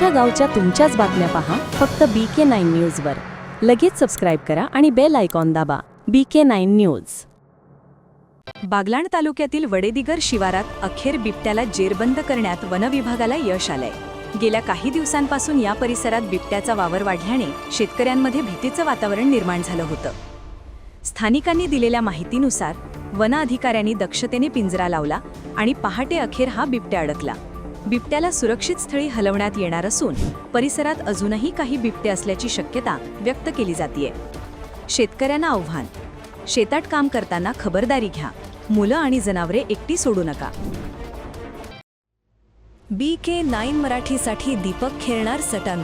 तुमच्या गावच्या तुमच्याच बातम्या पहा. फक्त बी के नाईन न्यूजवर लगेच सबस्क्राईब करा आणि बेल आयकॉन दाबा. B K nine news Baglan तालुक्यातील वडेदिगर शिवारात अखेर बिबट्याला जेरबंद करण्यात वनविभागाला यश आलंय. गेल्या काही दिवसांपासून या परिसरात बिबट्याचा वावर वाढल्याने शेतकऱ्यांमध्ये भीतीचं वातावरण निर्माण झालं होतं. स्थानिकांनी दिलेल्या माहितीनुसार वन अधिकाऱ्यांनी दक्षतेने पिंजरा लावला आणि पहाटे अखेर हा बिबट्या अडकला. बिबट्याला सुरक्षित स्थळी हलवण्यात येणार असून परिसरात अजूनही काही बिबटे असल्याची शक्यता व्यक्त केली जातीये. शेतकऱ्यांना आव्हान. शेतात काम करताना खबरदारी घ्या. मुलं आणि जनावरे एकटी सोडू नका. बी के नाईन मराठीसाठी दीपक खेळणार सटन.